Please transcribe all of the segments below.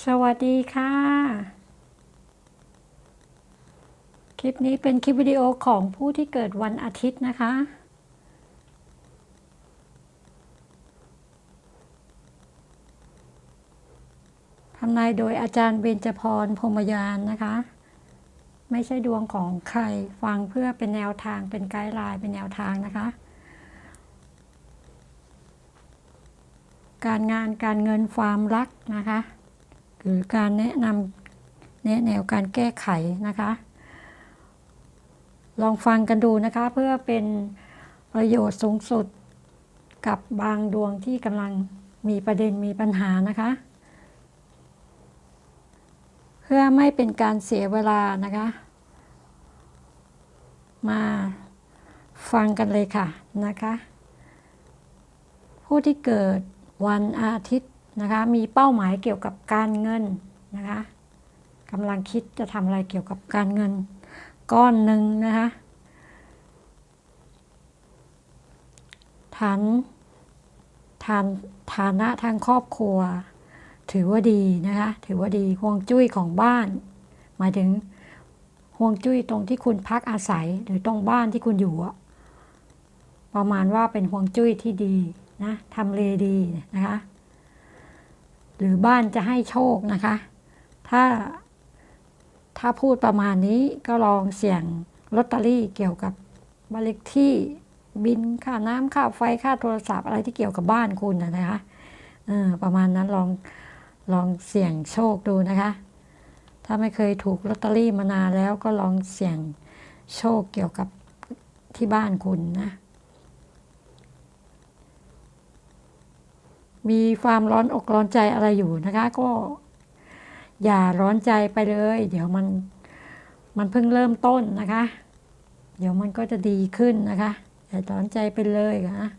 สวัสดีค่ะ คลิปนี้เป็นคลิปวิดีโอของผู้ที่เกิดวันอาทิตย์นะคะ ทำนายโดยอาจารย์เบญจพรพรมยานนะคะ ไม่ใช่ดวงของใครฟังเพื่อเป็นแนวทางเป็นไกด์ไลน์เป็นแนวทางนะคะ การงานการเงินความรักนะคะ หรือการแนะนำแนะแนวการแก้ไขนะคะ ลองฟังกันดูนะคะ เพื่อเป็นประโยชน์สูงสุดกับบางดวงที่กำลังมีประเด็นมีปัญหานะคะ เพื่อไม่เป็นการเสียเวลานะคะ มาฟังกันเลยค่ะนะคะ ผู้ที่เกิดวันอาทิตย์ นะคะ มีเป้าหมายเกี่ยวกับการเงินนะคะกำลังคิดจะทำอะไรเกี่ยวกับการเงิน ก้อนหนึ่งนะคะฐานฐานฐานะทางครอบครัว ถือว่าดีนะคะ ถือว่าดีห่วงจุ้ยของบ้าน หมายถึงห่วงจุ้ยตรงที่คุณพักอาศัยหรือตรงบ้านที่คุณอยู่ประมาณว่าเป็นห่วงจุ้ยที่ดีนะทำเลดีนะคะ หรือบ้านจะให้โชคนะคะ ถ้าถ้าพูดประมาณนี้ก็ลองเสี่ยงลอตเตอรี่เกี่ยวกับบ้านเลขที่บินค่าน้ำค่าไฟค่าโทรศัพท์อะไรที่เกี่ยวกับบ้านคุณนะนะคะเออประมาณนั้นลองลองเสี่ยงโชคดูนะคะ ถ้าไม่เคยถูกลอตเตอรี่มานานแล้วก็ลองเสี่ยงโชคเกี่ยวกับที่บ้านคุณนะ มีความร้อนอกร้อนใจอะไรอยู่นะคะ ก็ อย่าร้อนใจไปเลย เดี๋ยวมันมันเพิ่งเริ่มต้นนะคะ เดี๋ยวมันก็จะดีขึ้นนะคะอย่าร้อนใจไปเลยนะ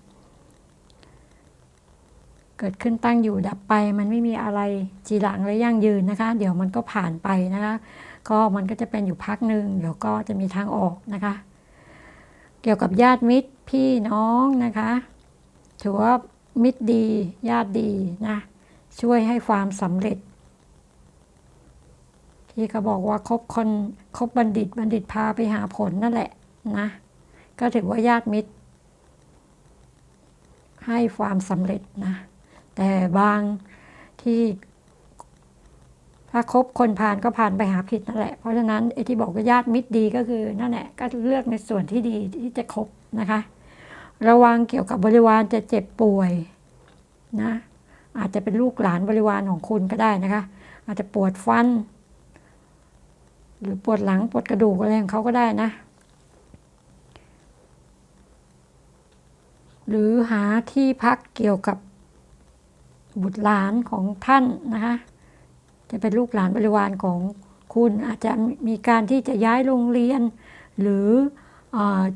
เกิดขึ้นตั้งอยู่ดับไป มันไม่มีอะไรจีหลังและยั่งยืนนะคะ เดี๋ยวมันก็ผ่านไปนะคะ ก็มันก็จะเป็นอยู่พักหนึ่งเดี๋ยวก็จะมีทางออกนะคะ เกี่ยวกับญาติมิตรพี่น้องนะคะ ถือว่า มิตรดี ญาติดีนะ ช่วยให้ความสำเร็จ ที่เขาบอกว่าคบคนคบบัณฑิตบัณฑิตพาไปหาผลนั่นแหละนะ ก็ถือว่าญาติมิตร ให้ความสำเร็จนะ แต่บางที่ถ้าคบคนผ่านก็ผ่านไปหาผิดนั่นแหละ เพราะฉะนั้นไอ้ที่บอกว่าญาติมิตรดีก็คือนั่นแหละก็เลือกในส่วนที่ดีที่จะคบนะคะ ระวังเกี่ยวกับบริวารจะเจ็บป่วยนะอาจจะเป็นลูกหลานบริวารของคุณก็ได้นะคะ อาจจะปวดฟัน หรือปวดหลังปวดกระดูกอะไรของเขาก็ได้นะ หรือหาที่พักเกี่ยวกับบุตรหลานของท่านนะคะ จะเป็นลูกหลานบริวารของคุณอาจจะมีการที่จะย้ายโรงเรียน หรือเออ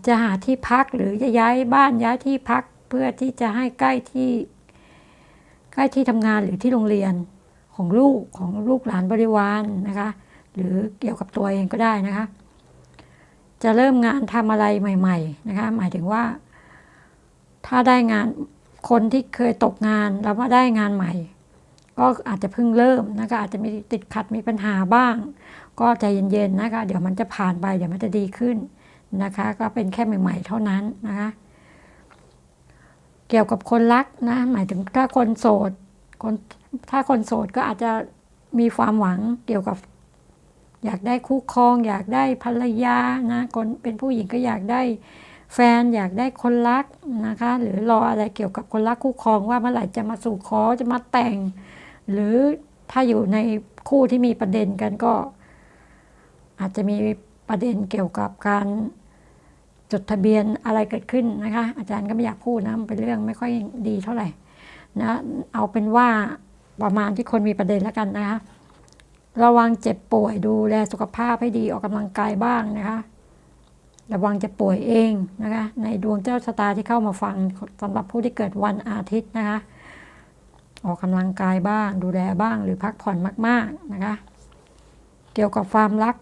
จะหาที่พักหรือจะย้ายบ้านย้ายที่พักเพื่อที่จะให้ใกล้ที่ใกล้ที่ทำงานหรือที่โรงเรียนของลูกของลูกหลานบริวารนะคะ หรือเกี่ยวกับตัวเองก็ได้นะคะ จะเริ่มงานทำอะไรใหม่ ๆ นะคะ หมายถึงว่า ถ้าได้งานคนที่เคยตกงานแล้วมาได้งานใหม่ ก็อาจจะเพิ่งเริ่มนะคะอาจจะมีติดขัดมีปัญหาบ้าง ก็ใจเย็นๆนะคะ เดี๋ยวมันจะผ่านไปเดี๋ยวมันจะดีขึ้น นะคะ ก็เป็นแค่ใหม่ ๆ เท่านั้นนะคะ เกี่ยวกับคนรักนะหมายถึงถ้าคนโสดคนถ้าคนโสดก็อาจจะมีความหวังเกี่ยวกับ อยากได้คู่ครอง อยากได้ภรรยานะคนเป็นผู้หญิงก็อยากได้แฟนอยากได้คนรักนะคะ หรือรออะไรเกี่ยวกับคนรักคู่ครองว่าเมื่อไหร่จะมาสู่ขอจะมาแต่ง หรือถ้าอยู่ในคู่ที่มีประเด็นกันก็ อาจจะมี ประเด็นเกี่ยวกับการจดทะเบียนอะไรเกิดขึ้นนะคะ อาจารย์ก็ไม่อยากพูดนะมันเป็นเรื่องไม่ค่อยดีเท่าไหร่นะเอาเป็นว่าประมาณที่คนมีประเด็นแล้วกันนะคะระวังเจ็บป่วยดูแลสุขภาพให้ดีออกกำลังกายบ้างนะคะ ระวังจะป่วยเองนะคะ ในดวงเจ้าชะตาที่เข้ามาฟังสำหรับผู้ที่เกิดวันอาทิตย์นะคะ ออกกำลังกายบ้าง ดูแลบ้างหรือพักผ่อนมาก ๆนะคะ เกี่ยวกับความรัก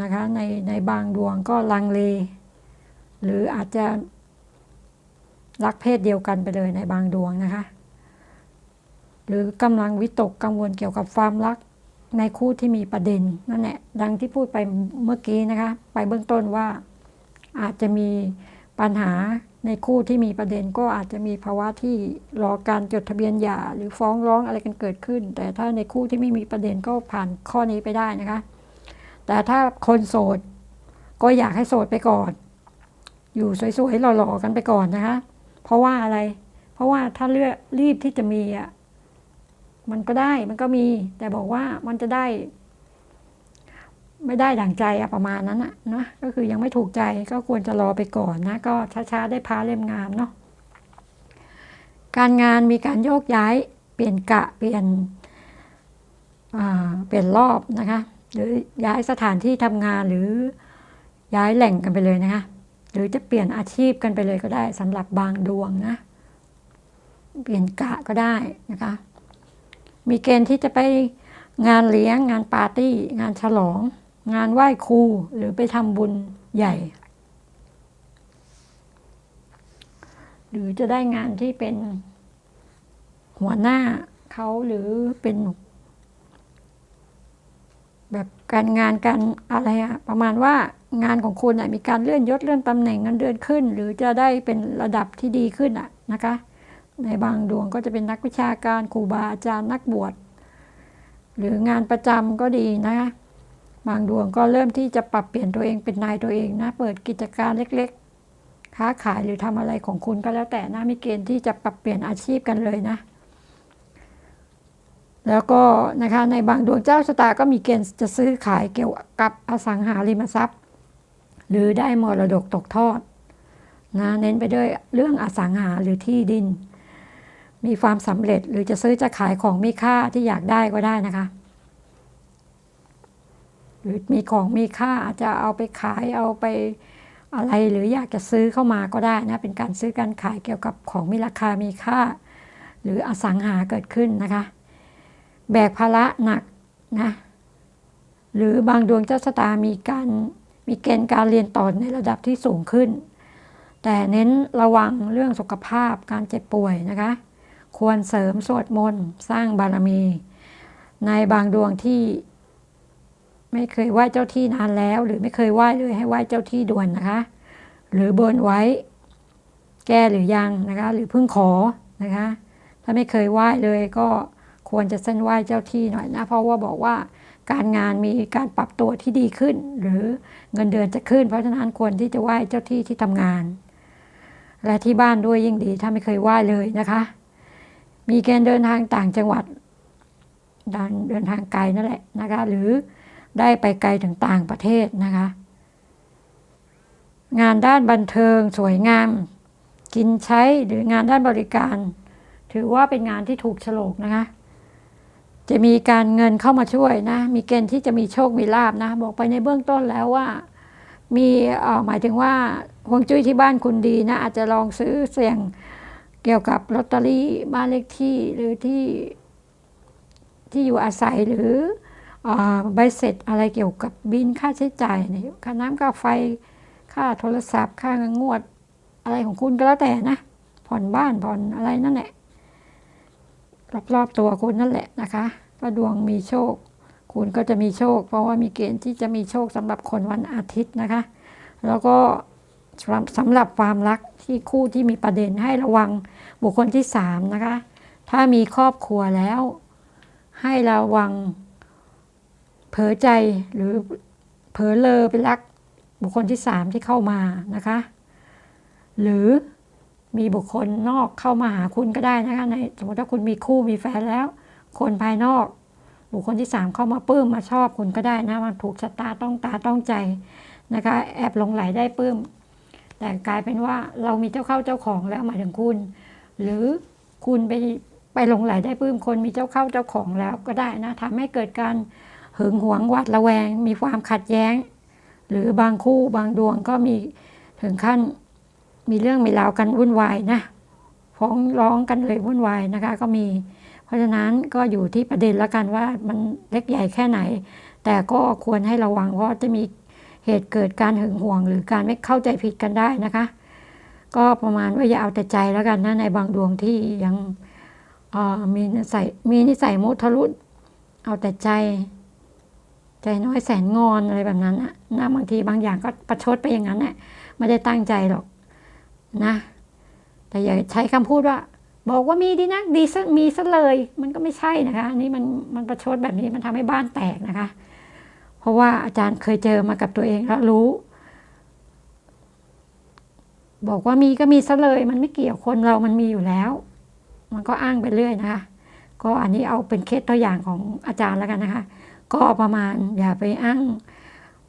นะคะในในบางดวงก็ลังเล หรืออาจจะรักเพศเดียวกันไปเลยในบางดวงนะคะ หรือกำลังวิตกกังวลเกี่ยวกับความรักในคู่ที่มีประเด็นนั่นแหละดังที่พูดไปเมื่อกี้นะคะ ไปเบื้องต้นว่าอาจจะมีปัญหาในคู่ที่มีประเด็นก็อาจจะมีภาวะที่รอการจดทะเบียนหย่าหรือฟ้องร้องอะไรกันเกิดขึ้น แต่ถ้าในคู่ที่ไม่มีประเด็นก็ผ่านข้อนี้ไปได้นะคะ แต่ถ้าคนโสด ก็อยากให้โสดไปก่อน อยู่สวยๆหล่อๆกันไปก่อนนะคะ เพราะว่าอะไร เพราะว่าถ้าเลือกรีบที่จะมีอะมันก็ได้มันก็มี แต่บอกว่ามันจะได้ ไม่ได้ดั่งใจอะประมาณนั้นอะนะก็คือยังไม่ถูกใจก็ควรจะรอไปก่อนนะ ก็ช้าๆได้พาเล่มงามเนาะการงานมีการโยกย้าย เปลี่ยนกะเปลี่ยนเปลี่ยนรอบนะคะ หรือย้ายสถานที่ทำงานหรือย้ายแหล่งกันไปเลยนะคะ หรือจะเปลี่ยนอาชีพกันไปเลยก็ได้สำหรับบางดวงนะ เปลี่ยนกะก็ได้นะคะ มีเกณฑ์ที่จะไปงานเลี้ยง งานปาร์ตี้ งานฉลอง งานไหว้ครูหรือไปทำบุญใหญ่ หรือจะได้งานที่เป็นหัวหน้าเขาหรือเป็น การงานการอะไรอะประมาณว่างานของคุณมีการเลื่อนยศเลื่อนตำแหน่งเงินเดือนขึ้น หรือจะได้เป็นระดับที่ดีขึ้นอะนะคะ ในบางดวงก็จะเป็นนักวิชาการครูบาอาจารย์นักบวชหรืองานประจำก็ดีนะคะบางดวงก็เริ่มที่จะปรับเปลี่ยนตัวเองเป็นนายตัวเองนะ เปิดกิจการเล็กๆ ค้าขายหรือทำอะไรของคุณก็แล้วแต่นะมีเกณฑ์ที่จะปรับเปลี่ยนอาชีพกันเลยนะ แล้วก็นะคะในบางดวงเจ้าชะตาก็มีเกณฑ์จะซื้อขายเกี่ยวกับอสังหาริมทรัพย์ หรือได้มรดกตกทอดนะเน้นไปด้วยเรื่องอสังหาหรือที่ดิน มีความสำเร็จหรือจะซื้อจะขายของมีค่าที่อยากได้ก็ได้นะคะ หรือมีของมีค่าอาจจะเอาไปขายเอาไปอะไรหรืออยากจะซื้อเข้ามาก็ได้นะ เป็นการซื้อการขายเกี่ยวกับของมีราคามีค่า หรืออสังหาเกิดขึ้นนะคะ แบกภาระหนักนะหรือบางดวงเจ้าชะตามีการมีเกณฑ์การเรียนต่อในระดับที่สูงขึ้น แต่เน้นระวังเรื่องสุขภาพการเจ็บป่วยนะคะ ควรเสริมสวดมนต์สร้างบารมี ในบางดวงที่ไม่เคยไหว้เจ้าที่นานแล้ว หรือไม่เคยไหว้เลยให้ไหว้เจ้าที่ด่วนนะคะ หรือบนไว้ แก้หรือยังนะคะ หรือเพิ่งขอนะคะ ถ้าไม่เคยไหว้เลยก็ ควรจะเส้นไหว้เจ้าที่หน่อยนะ เพราะว่าบอกว่าการงานมีการปรับตัวที่ดีขึ้น หรือเงินเดือนจะขึ้น เพราะฉะนั้นควรที่จะไหว้เจ้าที่ที่ทำงาน และที่บ้านด้วยยิ่งดีถ้าไม่เคยไหว้เลยนะคะ มีกณฑ์เดินทางต่างจังหวัดเดินทางไกลนั่นแหละนะคะ หรือได้ไปไกลถึงต่างประเทศนะคะ งานด้านบันเทิงสวยงาม กินใช้หรืองานด้านบริการ ถือว่าเป็นงานที่ถูกฉลกนะคะ จะมีการเงินเข้ามาช่วยนะ มีเกณฑ์ที่จะมีโชคมีลาบนะ บอกไปในเบื้องต้นแล้วว่า มีหมายถึงว่าฮวงจุ้ยที่บ้านคุณดีนะ อาจจะลองซื้อเสี่ยงเกี่ยวกับลอตเตอรี่บ้านเลขที่หรือที่ที่อยู่อาศัยหรือใบเสร็จอะไรเกี่ยวกับบินค่าใช้จ่ายเนี่ยค่าน้ำค่าไฟ ค่าโทรศัพท์ ค่างงวด อะไรของคุณก็แล้วแต่นะ ผ่อนบ้านผ่อนอะไรนั่นแหละ รอบๆตัวคุณนั่นแหละนะคะก็ดวงมีโชค คุณก็จะมีโชค เพราะว่ามีเกณฑ์ที่จะมีโชคสำหรับคนวันอาทิตย์นะคะ แล้วก็สำหรับความรักที่คู่ที่มีประเด็นให้ระวังบุคคลที่สามนะคะ ถ้ามีครอบครัวแล้ว ให้ระวังเผลอใจหรือเผลอเลอไปรักบุคคลที่สามที่เข้ามานะคะ หรือ มีบุคคลนอกเข้ามาหาคุณก็ได้นะคะในสมมติถ้าคุณมีคู่มีแฟนแล้ว คนภายนอก บุคคลที่สามเข้ามาปลื้มมาชอบคุณก็ได้นะมันถูกชะตาต้องตาต้องใจนะคะแอบหลงไหลได้ปลื้มแต่กลายเป็นว่าเรามีเจ้าเข้าเจ้าของแล้วหมายถึงคุณ หรือคุณไปไปหลงไหลได้ปลื้มคนมีเจ้าเข้าเจ้าของแล้วก็ได้นะทำให้เกิดการหึงหวงหวาดระแวง มีความขัดแย้ง หรือบางคู่บางดวงก็มีถึงขั้น มีเรื่องมีราวกันวุ่นวายนะฟ้องร้องกันเลยวุ่นวายนะคะ ก็มี เพราะฉะนั้นก็อยู่ที่ประเด็นแล้วกันว่ามันเล็กใหญ่แค่ไหน แต่ก็ควรให้ระวังเพราะจะมีเหตุเกิดการหึงหวง หรือการไม่เข้าใจผิดกันได้นะคะ ก็ประมาณว่าอย่าเอาแต่ใจแล้วกันนะในบางดวงที่ยังมีนิสัยมีนิสัยมุทะลุเอาแต่ใจ ใจน้อยแสนงอนอะไรแบบนั้นนะนะบางทีบางอย่างก็ประชดไปอย่างนั้นแหละไม่ได้ตั้งใจหรอก นะ แต่อย่าใช้คำพูดว่า บอกว่ามีดีนะดีซะมีซะเลย มันก็ไม่ใช่นะคะอันนี้มันมันประชดแบบนี้มันทำให้บ้านแตกนะคะ เพราะว่าอาจารย์เคยเจอมากับตัวเองแล้วรู้ บอกว่ามีก็มีซะเลย มันไม่เกี่ยวคนเรามันมีอยู่แล้ว มันก็อ้างไปเรื่อยนะคะ ก็อันนี้เอาเป็นเคสตัวอย่างของอาจารย์แล้วกันนะคะ ก็ประมาณอย่าไปอ้าง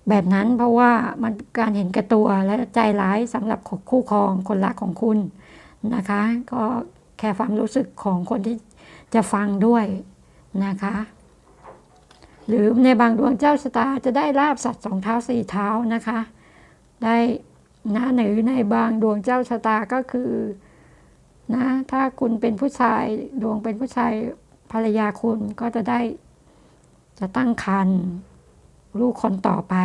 แบบนั้นเพราะว่ามันการเห็นแก่ตัวและใจร้ายสำหรับคู่ครองคนรักของคุณนะคะ ก็แค่ความรู้สึกของคนที่จะฟังด้วยนะคะ หรือในบางดวงเจ้าชะตาจะได้ลาบสัตว์สองเท้าสี่เท้านะคะ ได้นะหรือในบางดวงเจ้าชะตาก็คือนะถ้าคุณเป็นผู้ชายดวงเป็นผู้ชายภรรยาคุณก็จะได้จะตั้งครรภ์ ลูกคนต่อไป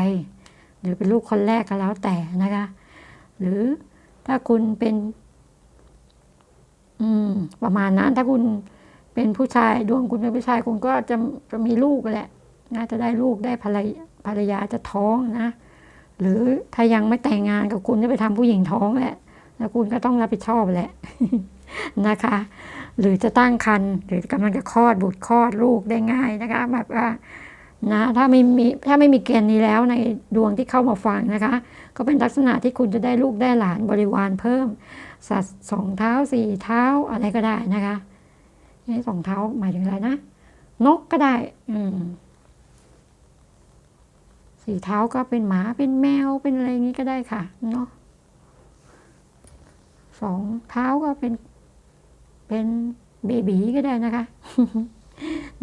หรือเป็นลูกคนแรกก็แล้วแต่นะคะ หรือถ้าคุณเป็น อืม ประมาณนั้น ถ้าคุณเป็นผู้ชายดวงคุณเป็นผู้ชายคุณก็จะจะมีลูกแหละน่าจะได้ลูกได้ภรรยาภรรยาจะท้องนะหรือถ้ายังไม่แต่งงานกับคุณจะไปทำผู้หญิงท้องแหละ แล้วคุณก็ต้องรับผิดชอบแหละนะคะ หรือจะตั้งครรภ์หรือกำลังจะคลอดบุตรคลอดลูกได้ง่ายนะคะ แบบว่า นะถ้าไม่มีถ้าไม่มีเกณฑ์นี้แล้วในดวงที่เข้ามาฟังนะคะ ก็เป็นลักษณะที่คุณจะได้ลูกได้หลานบริวารเพิ่ม สัตว์สองเท้าสี่เท้าอะไรก็ได้นะคะนี่สองเท้าหมายถึงอะไรนะ นกก็ได้ อืมสี่เท้าก็เป็นหมาเป็นแมวเป็นอะไรอย่างนี้ก็ได้ค่ะเนาะสองเท้าก็เป็นเป็นเบบีก็ได้นะคะ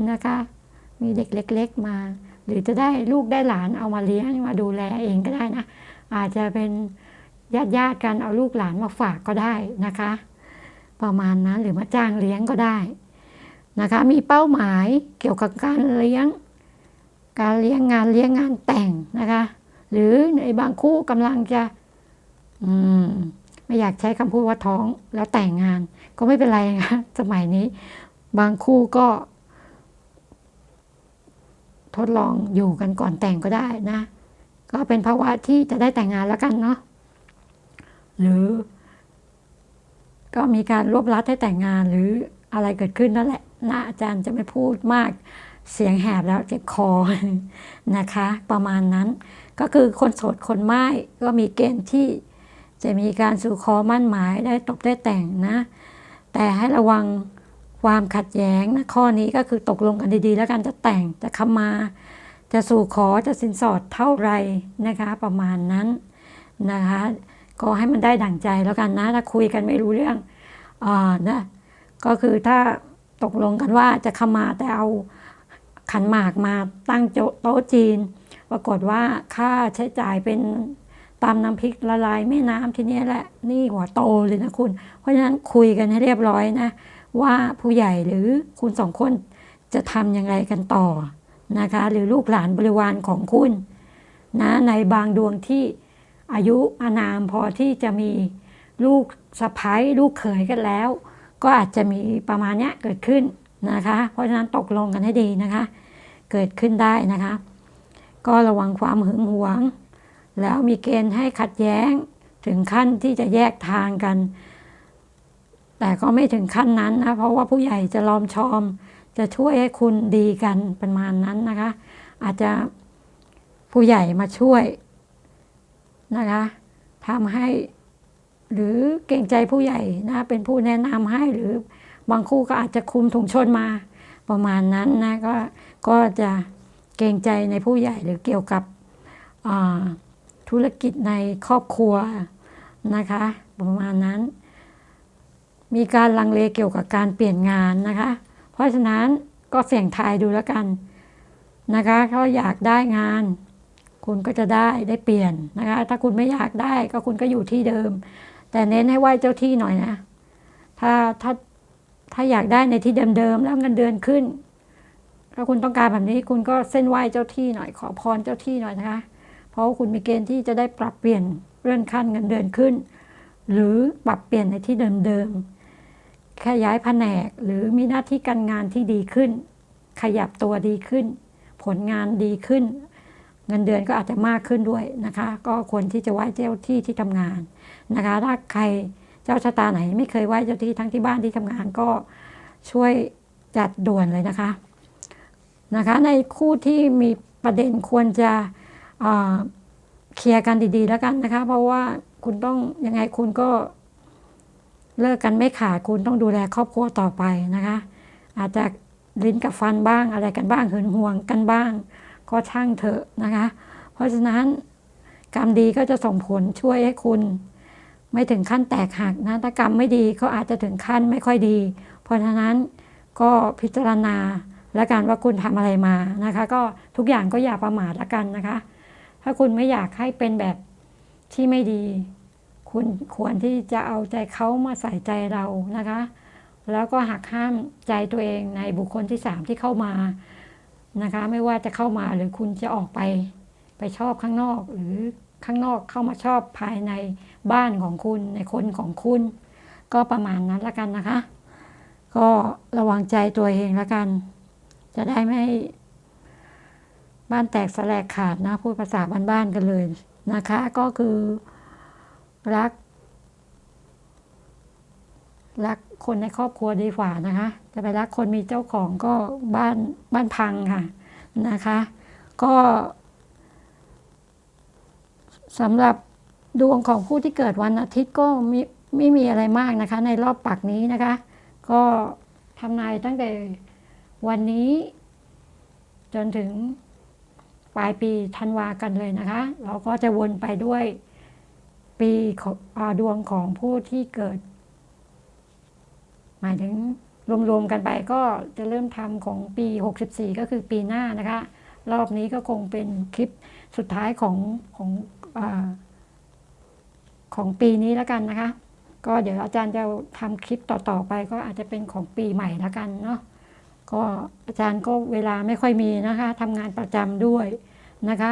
นะคะ มีเด็กเล็ก ๆมา หรือจะได้ลูกได้หลานเอามาเลี้ยงมาดูแลเองก็ได้นะ อาจจะเป็นญาติญาติๆกันเอาลูกหลานมาฝากก็ได้นะคะ ประมาณนั้นหรือมาจ้างเลี้ยงก็ได้นะคะ มีเป้าหมายเกี่ยวกับการเลี้ยง การเลี้ยงงานเลี้ยงงานแต่งนะคะ หรือในบางคู่กำลังจะ อืมไม่อยากใช้คำพูดว่าท้องแล้วแต่งงาน ก็ไม่เป็นไรนะคะสมัยนี้ บางคู่ก็ ทดลองอยู่กันก่อนแต่งก็ได้นะ ก็เป็นภาวะที่จะได้แต่งงานแล้วกันเนาะหรือ ก็มีการรวบรัดให้แต่งงานหรืออะไรเกิดขึ้นนั่นแหละนะอาจารย์จะไม่พูดมากเสียงแหบแล้วเจ็บคอนะคะ ประมาณนั้น ก็คือคนโสดคนไม้ก็มีเกณฑ์ที่จะมีการสู่ขอมั่นหมายได้ตกได้แต่งนะ แต่ให้ระวัง ความขัดแย้งนะข้อนี้ก็คือตกลงกันดีๆ แล้วกันจะแต่งจะคำมา จะสู่ขอจะสินสอดเท่าไรนะคะ ประมาณนั้นนะคะก็ให้มันได้ดั่งใจแล้วกันนะถ้าคุยกันไม่รู้เรื่องอ่านะก็คือถ้าตกลงกันว่าจะขมาแต่เอาขันหมากมาตั้งโต๊ะจีน ปรากฏว่าค่าใช้จ่ายเป็นตำน้ำพริกละลายแม่น้ำทีนี้แหละ นี่หัวโตเลยนะคุณ เพราะฉะนั้นคุยกันให้เรียบร้อยนะ ว่าผู้ใหญ่หรือคุณสองคนจะทำยังไงกันต่อนะคะ หรือลูกหลานบริวารของคุณนะในบางดวงที่อายุอานามพอที่จะมีลูกสะพ้ายลูกเขยกันแล้ว ก็อาจจะมีประมาณนี้เกิดขึ้นนะคะ เพราะฉะนั้นตกลงกันให้ดีนะคะ เกิดขึ้นได้นะคะ ก็ระวังความหึงหวง แล้วมีเกณฑ์ให้ขัดแย้งถึงขั้นที่จะแยกทางกัน แต่ก็ไม่ถึงขั้นนั้นนะ เพราะว่าผู้ใหญ่จะลอมชอม จะช่วยให้คุณดีกันประมาณนั้นนะคะ อาจจะผู้ใหญ่มาช่วยนะคะทำให้หรือเกรงใจผู้ใหญ่นะเป็นผู้แนะนำให้หรือบางคู่ก็อาจจะคุมถุงชนมาประมาณนั้นนะก็ก็จะเกรงใจในผู้ใหญ่หรือเกี่ยวกับธุรกิจในครอบครัวนะคะ ประมาณนั้น มีการลังเลเกี่ยวกับการเปลี่ยนงานนะคะ เพราะฉะนั้นก็เสี่ยงทายดูแล้วกันนะคะเขาอยากได้งาน คุณก็จะได้ได้เปลี่ยนนะคะ ถ้าคุณไม่อยากได้ก็คุณก็อยู่ที่เดิม แต่เน้นให้ไหวเจ้าที่หน่อยนะ ถ้าถ้าถ้าอยากได้ในที่เดิมๆแล้วเงินเดือนขึ้น ถ้าคุณต้องการแบบนี้คุณก็เส้นไหวเจ้าที่หน่อยขอพรเจ้าที่หน่อยนะคะ เพราะคุณมีเกณฑ์ที่จะได้ปรับเปลี่ยนเลื่อนขั้นเงินเดือนขึ้น หรือปรับเปลี่ยนในที่เดิมแค่ย้ายแผนกหรือมีหน้าที่การงานที่ดีขึ้น ขยับตัวดีขึ้น ผลงานดีขึ้น เงินเดือนก็อาจจะมากขึ้นด้วยนะคะ ก็ควรที่จะไหว้เจ้าที่ที่ทำงานนะคะ ถ้าใครเจ้าชะตาไหนไม่เคยไหว้เจ้าที่ทั้งที่บ้านที่ทำงานก็ช่วยจัดด่วนเลยนะคะนะคะ ในคู่ที่มีประเด็นควรจะเคลียร์กันดีๆแล้วกันนะคะ เพราะว่า คุณต้องยังไงคุณก็ เลิกกันไม่ขาดคุณต้องดูแลครอบครัวต่อไปนะคะ อาจจะลิ้นกับฟันบ้างอะไรกันบ้างหึงหวงกันบ้าง ก็ช่างเถอะนะคะ เพราะฉะนั้นกรรมดีก็จะส่งผลช่วยให้คุณ ไม่ถึงขั้นแตกหักนะถ้ากรรมไม่ดีก็อาจจะถึงขั้นไม่ค่อยดี เพราะฉะนั้นก็พิจารณาและกันว่าคุณทำอะไรมานะคะ ก็ทุกอย่างก็อย่าประมาทละกันนะคะ ถ้าคุณไม่อยากให้เป็นแบบ ที่ไม่ดีคุณควรที่จะเอาใจเขามาใส่ใจเรานะคะ แล้วก็หักห้ามใจตัวเองในบุคคลที่สามที่เข้ามานะคะ ไม่ว่าจะเข้ามาหรือคุณจะออกไป ไปชอบข้างนอก หรือข้างนอกเข้ามาชอบภายในบ้านของคุณในคนของคุณ ก็ประมาณนั้นละกันนะคะ ก็ระวังใจตัวเองละกัน จะได้ไม่บ้านแตกสลกขาดนะ พูดภาษาบ้านๆกันเลย นะคะก็คือรัก รักคนในครอบครัวดีกว่านะคะ จะไปรักคนมีเจ้าของก็บ้านบ้านพังค่ะนะคะ ก็สำหรับดวงของผู้ที่เกิดวันอาทิตย์ก็ม่ไม่มีอะไรมากนะคะ ในรอบปักนี้นะคะ ก็ทำนายตั้งแต่วันนี้จนถึง ปลายปีธันวากันเลยนะคะ เราก็จะวนไปด้วยปีของดวงของผู้ที่เกิด หมายถึงรวมๆกันไปก็จะเริ่มทำของปี 64 ก็คือปีหน้านะคะ รอบนี้ก็คงเป็นคลิปสุดท้ายของของอของปีนี้แล้วกันนะคะ ก็เดี๋ยวอาจารย์จะทำคลิปต่อๆไปก็อาจจะเป็นของปีใหม่แล้วกันเนาะ ก็อาจารย์ก็เวลาไม่ค่อยมีนะคะทำงานประจำด้วยนะคะ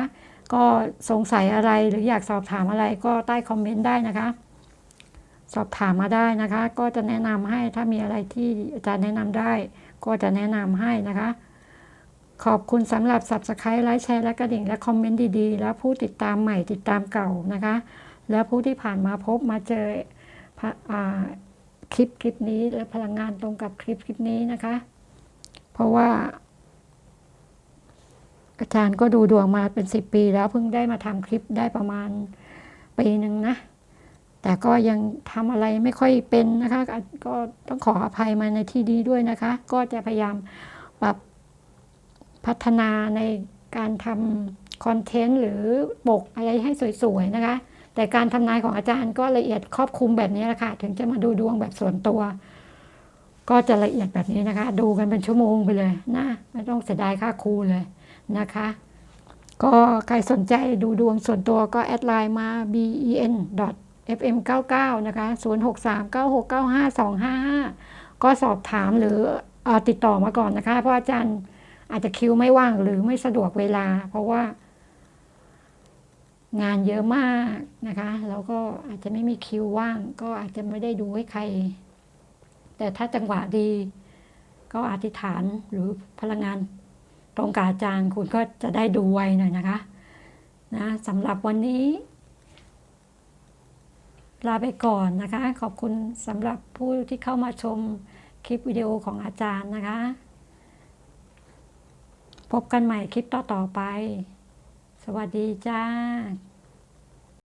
ก็สงสัยอะไรหรืออยากสอบถามอะไรก็ใต้คอมเมนต์ได้นะคะ สอบถามมาได้นะคะ ก็จะแนะนำให้ถ้ามีอะไรที่อาจารย์แนะนำได้ ก็จะแนะนำให้นะคะ ขอบคุณสำหรับ Subscribe ไลค์แชร์และกระดิ่งและคอมเมนต์ดีๆ แล้วผู้ติดตามใหม่ติดตามเก่านะคะ แล้วผู้ที่ผ่านมาพบมาเจออคลิปคลิปนี้และพลังงานตรงกับคลิปคลิปนี้นะคะ เพราะว่า อาจารย์ก็ดูดวงมาเป็นสิบปีแล้วเพิ่งได้มาทำคลิปได้ประมาณปีหนึ่งนะ แต่ก็ยังทำอะไรไม่ค่อยเป็นนะคะ ก็ต้องขออภัยมาในที่นี้ด้วยนะคะ ก็จะพยายามปรับพัฒนาในการทำคอนเทนต์หรือปกอะไรให้สวยๆนะคะ แต่การทำนายของอาจารย์ก็ละเอียดครอบคลุมแบบนี้แหละค่ะ ถึงจะมาดูดวงแบบส่วนตัว ก็จะละเอียดแบบนี้นะคะ ดูกันเป็นชั่วโมงไปเลยนะไม่ต้องเสียดายค่าครูเลยนะคะ ก็ใครสนใจดูดวงส่วนตัวก็แอดไลน์มา ben fm 99นะคะ063 9695 255 ก็สอบถามหรืออติดต่อมาก่อนนะคะ เพราะอาจารย์อาจจะคิวไม่ว่างหรือไม่สะดวกเวลา เพราะว่า งานเยอะมากนะคะ แล้วก็อาจจะไม่มีคิวว่าง ก็อาจจะไม่ได้ดูให้ใคร แต่ถ้าจังหวะดี ก็อธิษฐานหรือพลังงาน ตรงกับอาจารย์คุณก็จะได้ดูไวหน่อยนะคะนะสำหรับวันนี้ ลาไปก่อนนะคะ ขอบคุณสำหรับผู้ที่เข้ามาชมคลิปวิดีโอของอาจารย์นะคะ พบกันใหม่คลิปต่อ ๆ ไป สวัสดีจ้า